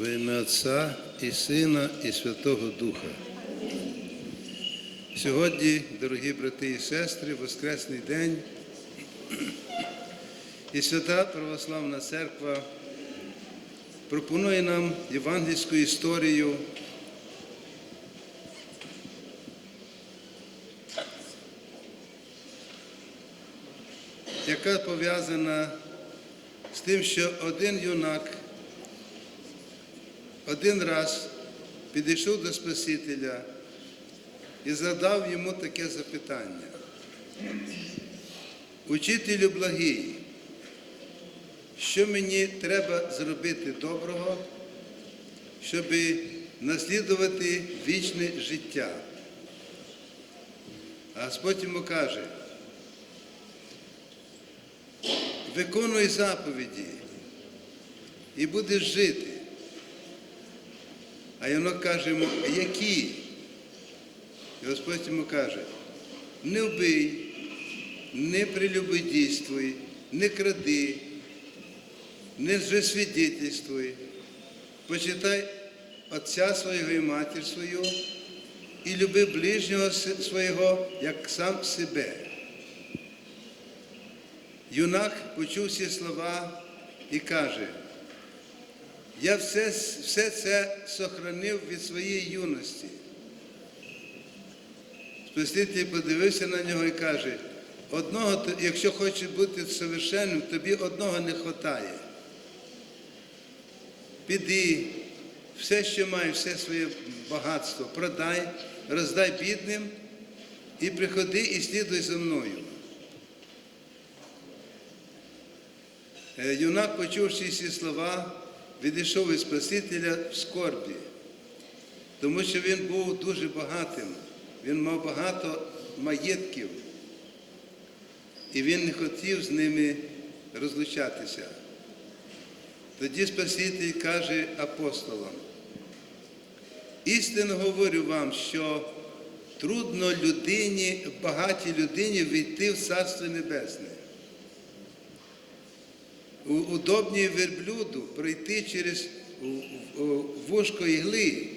Во ім'я Отця і Сина, і Святого Духа. Сьогодні, дорогі брати і сестри, Воскресний день і Свята Православна Церква пропонує нам євангельську історію яка пов'язана з тим, що один юнак один раз підійшов до Спасителя і задав йому таке запитання. Учителю благий, що мені треба зробити доброго, щоб наслідувати вічне життя? А Господь йому каже, виконуй заповіді і будеш жити. А йому, які? І Господь йому каже, не вбий, не прелюбодійствуй, не кради, не лжесвідетельствуй, почитай отця свого і матір свою і люби ближнього свого, як сам себе. Юнак почув ці слова і каже, я все, все це сохранив від своєї юності. Спаситель подивився на нього і каже, одного, якщо хочеш бути совершенним, тобі одного не вистачає. Піди, все, що маєш, все своє багатство, продай, роздай бідним і приходи і слідуй за мною. Юнак, почувши ці слова, відійшов від Спасителя в скорбі, тому що він був дуже багатим, він мав багато маєтків, і він не хотів з ними розлучатися. Тоді Спаситель каже апостолам, істинно говорю вам, що трудно людині, багатій людині війти в Царство Небесне удобніше верблюду пройти через вушко ігли,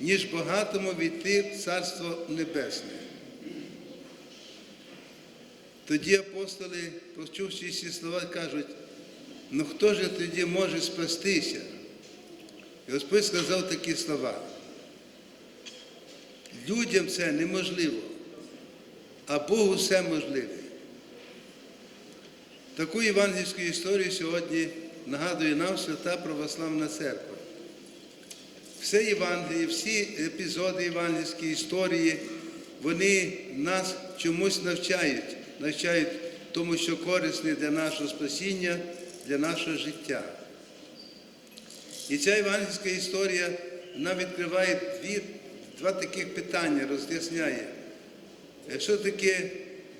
ніж багатому війти в Царство Небесне. Тоді апостоли, почувши ці слова, кажуть, ну хто ж тоді може спастися? І Господь сказав такі слова. Людям це неможливо, а Богу все можливе. Таку євангельську історію сьогодні нагадує нам Свята Православна Церква. Все Євангеліє, всі епізоди євангельської історії, вони нас чомусь навчають, навчають тому, що корисне для нашого спасіння, для нашого життя. І ця євангельська історія вона відкриває дві, два таких питання, роз'ясняє, що таке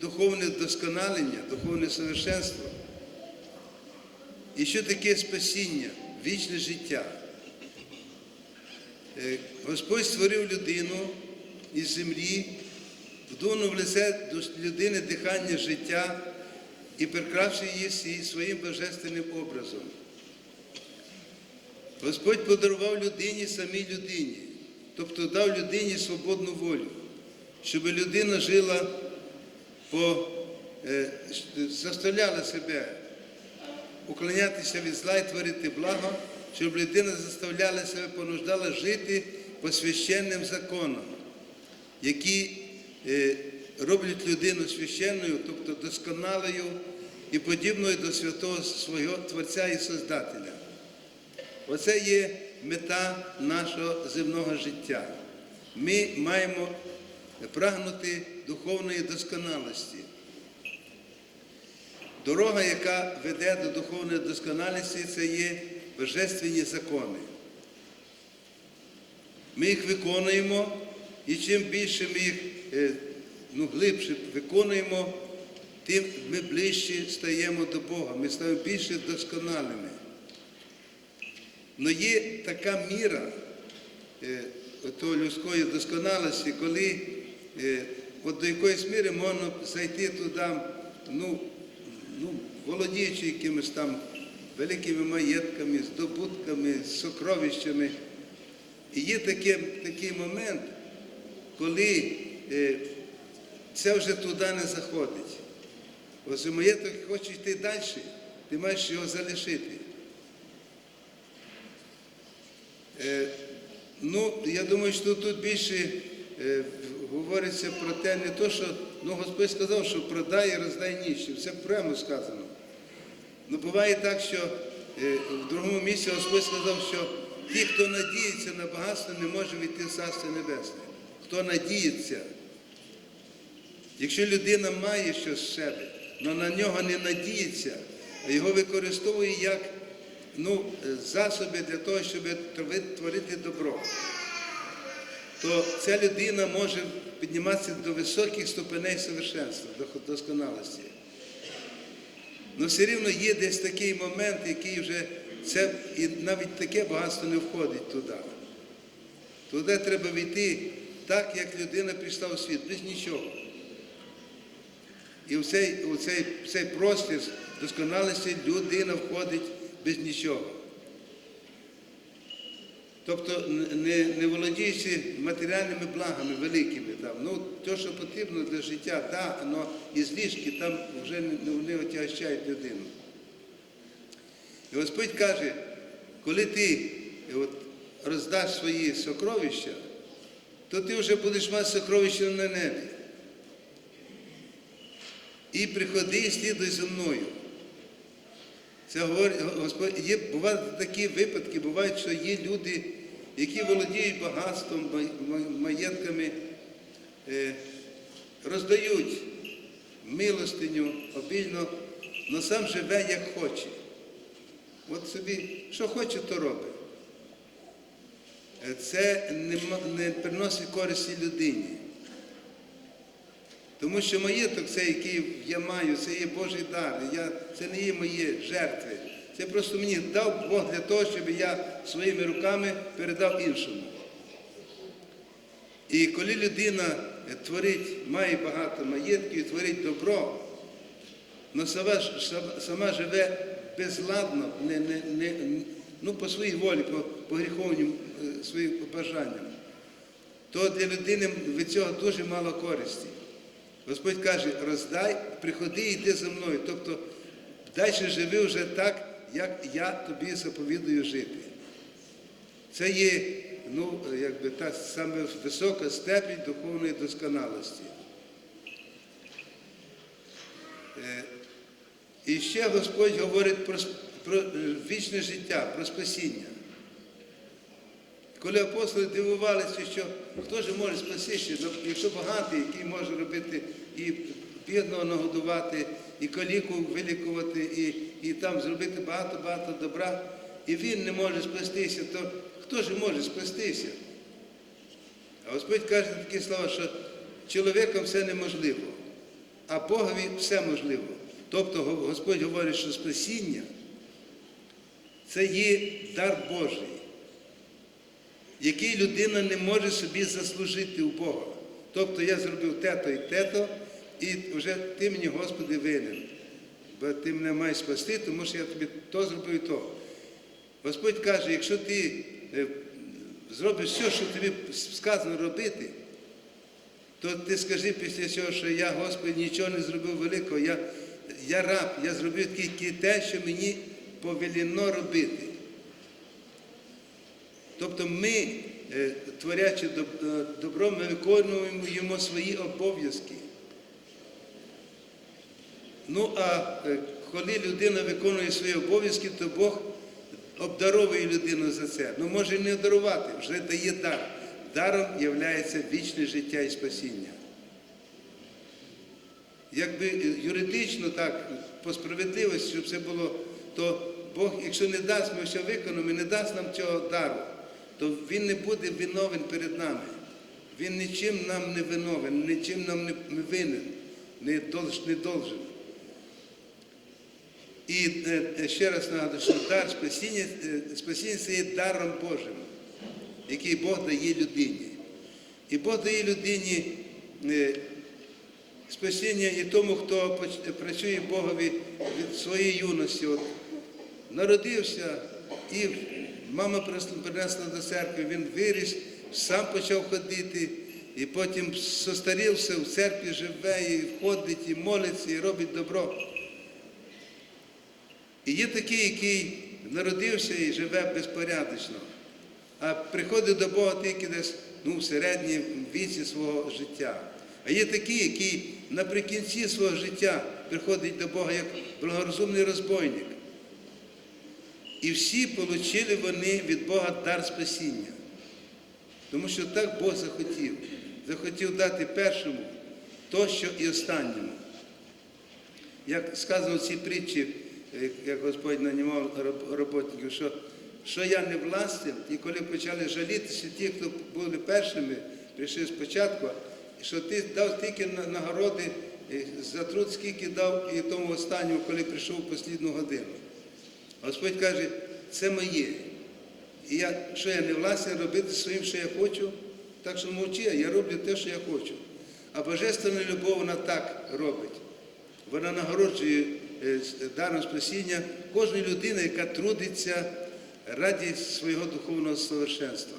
духовне вдосконалення, духовне совершенство. І що таке спасіння, вічне життя? Господь створив людину із землі, вдунув лице людини дихання життя і прикрашив її своїм божественним образом. Господь подарував людині самій людині, тобто дав людині свободну волю, щоб людина жила по, е, заставляла себе уклонятися від зла і творити благо, щоб людина заставляла себе, понуждала жити по священним законам, які е, роблять людину священною, тобто досконалою і подібною до святого свого Творця і Создателя. Оце є мета нашого земного життя. Ми маємо прагнути духовної досконалості. Дорога, яка веде до духовної досконалості, це є божественні закони. Ми їх виконуємо, і чим більше ми їх ну, глибше виконуємо, тим ми ближче стаємо до Бога, ми стаємо більше досконалими. Але є така міра того людської досконалості, коли от до якоїсь міри можна зайти туди, ну, ну, володіючи якимось там великими маєтками, здобутками, сокровищами. І є таке, такий момент, коли е, це вже туди не заходить. Ось маєток хоче йти далі, ти маєш його залишити. Е, ну, я думаю, що тут більше е, говориться про те, не то, що ну, Господь сказав, що продай і роздай ніщим. Це прямо сказано. Ну, буває так, що е, в другому місці Господь сказав, що ті, хто надіється на багатство, не може війти в Царство Небесне. Хто надіється. Якщо людина має щось з себе, але на нього не надіється, а його використовує як ну, засоби для того, щоб творити добро, то ця людина може підніматися до високих ступеней совершенства, до досконалості. Ну все рівно є десь такий момент, який вже це і навіть таке багатство не входить туди. Туди треба війти так, як людина прийшла у світ, без нічого. І в цей, у цей, в цей простір досконалості людина входить без нічого. Тобто не, не володіючи матеріальними благами великими, там, ну, те, що потрібно для життя, да, але і злішки там вже не, вони отягчають людину. І Господь каже, коли ти от, роздаш свої сокровища, то ти вже будеш мати сокровища на небі. І приходи і слідуй за мною. Це говорить Господь. Є бувають такі випадки, бувають, що є люди, які володіють багатством, маєтками, е, роздають милостиню обільно, але сам живе як хоче. От собі, що хоче, то робить. Е, Це не, не приносить користі людині. Тому що маєток, це, який я маю, це є Божий дар. Я, це не є мої жертви. Це просто мені дав Бог для того, щоб я своїми руками передав іншому. І коли людина творить, має багато маєтків, творить добро, але сама, сама- сама живе безладно, не, не, не, ну, по своїй волі, по, по гріховнім е, своїм бажанням, то для людини від цього дуже мало користі. Господь каже, роздай, приходи і йди за мною. Тобто далі живи вже так, як я тобі заповідую жити. Це є ну, якби, та саме висока степінь духовної досконалості. Е, І ще Господь говорить про, про е, вічне життя, про спасіння. Коли апостоли дивувалися, що хто ж може спастися, Ну, якщо багатий, який може робити і бідного нагодувати, і каліку вилікувати, і, і там зробити багато-багато добра, і він не може спастися, то хто ж може спастися? А Господь каже такі слова, що чоловіком все неможливо, а Богові все можливо. Тобто Господь говорить, що спасіння це є дар Божий який людина не може собі заслужити у Бога. Тобто я зробив те-то і те-то, і вже ти мені, Господи, винен. Бо ти мене маєш спасти, тому що я тобі то зробив і то. Господь каже, якщо ти е, зробиш все, що тобі сказано робити, то ти скажи після цього, що я, Господи, нічого не зробив великого, я, я раб, я зробив тільки те, що мені повелено робити. Тобто ми, е, творячи е, добро, ми виконуємо йому свої обов'язки. Ну а е, коли людина виконує свої обов'язки, то Бог обдаровує людину за це. Ну може не обдарувати, вже дає дар. Даром є вічне життя і спасіння. Якби юридично так, по справедливості, щоб це було, то Бог, якщо не дасть, ми все виконуємо і не дасть нам цього дару, то Він не буде виновен перед нами. Він нічим нам не виновен, нічим нам не не винен, не долж- не должен. І е, е, ще раз нагадую, що дар спасіння, е, спасіння це є даром Божим, який Бог дає людині. І Бог дає людині спасіння і тому, хто працює Богові від своєї юності. От, народився, і мама принесла- до церкви, він виріс, сам почав ходити, і потім состарівся, в церкві живе, і ходить, і молиться, і робить добро. І є такий, який народився і живе безпорядочно, а приходить до Бога тільки десь ну, в середньому віці свого життя. А є такі, які наприкінці свого життя приходять до Бога як благорозумний розбойник. І всі отримали вони від Бога дар спасіння. Тому що так Бог захотів. Захотів дати першому то, що і останньому. Як сказано в цій притчі, е, як Господь нанімав роботників, що, що я не властен, і коли почали жалітися ті, хто були першими, прийшли спочатку, що ти дав тільки нагороди е, за труд, скільки дав і тому останньому, коли прийшов у послідну годину. Господь каже, це моє. І я, що я не власен робити своїм, що я хочу, так що мовчи, я роблю те, що я хочу. А божественна любов вона так робить. Вона нагороджує е, даром спасіння кожної людини, яка трудиться раді свого духовного совершенства.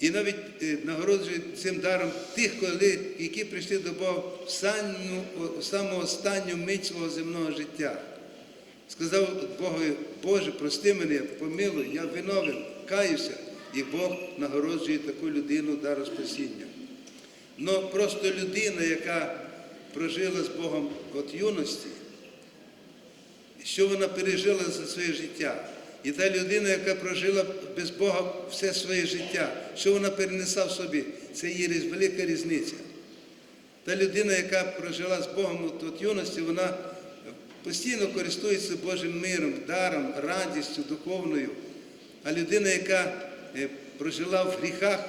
І навіть е, нагороджує цим даром тих, які прийшли до Бога в саму останню мить свого земного життя. Сказав Богу, Боже, прости мене, помилуй, я виновен, каюся. І Бог нагороджує таку людину даром спасіння. Но просто людина, яка прожила з Богом від юності, що вона пережила за своє життя. І та людина, яка прожила без Бога все своє життя, що вона перенесла в собі, це різ- велика різниця. Та людина, яка прожила з Богом від юності, вона постійно користується Божим миром, даром, радістю духовною. А людина, яка е, прожила в гріхах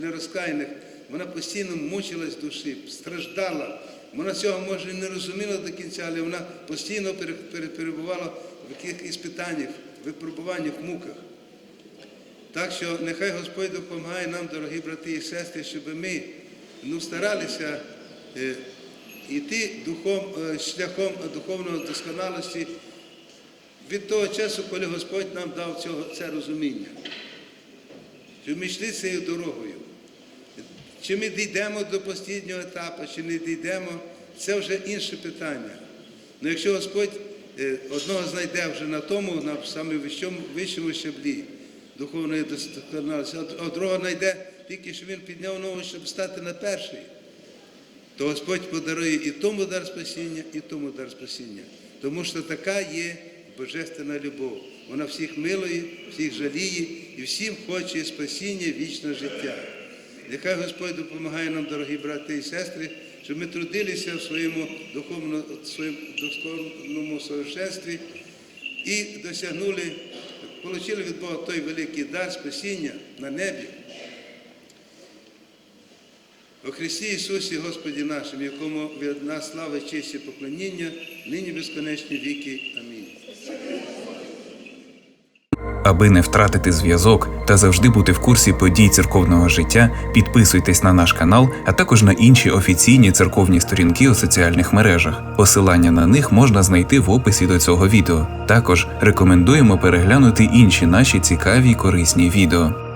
нерозкаяних, вона постійно мучилась душі, страждала. Вона цього може і не розуміла до кінця, але вона постійно пере- пере- перебувала в яких іспитаннях, випробуваннях, муках. Так що нехай Господь допомагає нам, дорогі брати і сестри, щоб ми ну, старалися е, йти духом, е, шляхом духовної досконалості від того часу, коли Господь нам дав цього, це розуміння. Щоб ми йшли цією дорогою. Чи ми дійдемо до останнього етапу, чи не дійдемо, це вже інше питання. Ну якщо Господь е, одного знайде вже на тому, на саме вищому, вищому щаблі духовної досконалості, а другого знайде тільки, що він підняв ногу, щоб стати на перший, то Господь подарує і тому дар спасіння, і тому дар спасіння. Тому що така є божественна любов. Вона всіх милує, всіх жаліє і всім хоче спасіння, вічне життя. Нехай Господь допомагає нам, дорогі брати і сестри, щоб ми трудилися в своєму духовному, духовному совершенстві і досягнули, отримали від Бога той великий дар спасіння на небі. У Христі Ісусі Господі нашим, якому від нас слава, честь і поклоніння, нині безконечні віки. Амінь. Аби не втратити зв'язок та завжди бути в курсі подій церковного життя, підписуйтесь на наш канал, а також на інші офіційні церковні сторінки у соціальних мережах. Посилання на них можна знайти в описі до цього відео. Також рекомендуємо переглянути інші наші цікаві й корисні відео.